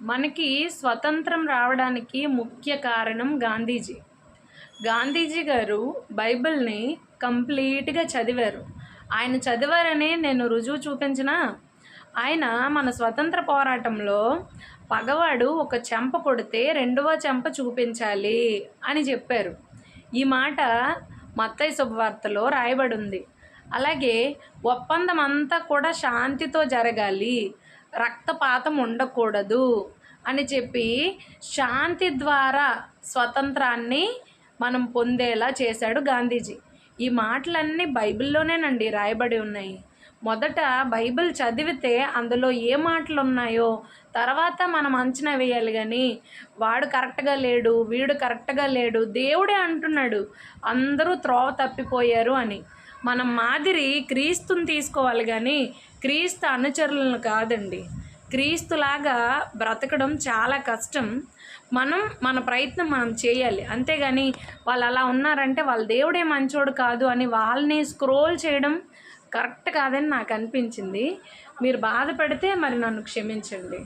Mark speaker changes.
Speaker 1: మనకి స్వతంత్రం రావడానికి ముఖ్య కారణం గాంధీజీ. గాంధీజీ గారు బైబిల్ని కంప్లీట్గా చదివారు. ఆయన చదివారని నేను రుజువు చూపించిన ఆయన మన స్వతంత్ర పోరాటంలో పగవాడు ఒక చెంప కొడితే రెండవ చెంప చూపించాలి అని చెప్పారు. ఈ మాట మత్తయ్య శుభవార్తలో రాయబడి ఉంది అలాగే ఒప్పందం అంతా కూడా శాంతితో జరగాలి రక్తపాతం ఉండకూడదు అని చెప్పి శాంతి ద్వారా స్వతంత్రాన్ని మనం పొందేలా చేశాడు గాంధీజీ. ఈ మాటలన్నీ బైబిల్లోనేనండి రాయబడి ఉన్నాయి. మొదట బైబిల్ చదివితే అందులో ఏ మాటలు ఉన్నాయో తర్వాత మనం అంచనా వేయాలి కానీ వాడు కరెక్ట్గా లేడు వీడు కరెక్ట్గా లేడు దేవుడే అంటున్నాడు అందరూ త్రోవ తప్పిపోయారు అని. మనం మాదిరి క్రీస్తుని తీసుకోవాలి కానీ క్రీస్తు అనుచరులను కాదండి. క్రీస్తులాగా బ్రతకడం చాలా కష్టం. మనం మన ప్రయత్నం మనం చేయాలి. అంతేగాని వాళ్ళు అలా ఉన్నారంటే వాళ్ళ దేవుడే మంచోడు కాదు అని వాళ్ళని స్క్రోల్ చేయడం కరెక్ట్ కాదని నాకు అనిపించింది. మీరు బాధపడితే మరి నన్ను క్షమించండి.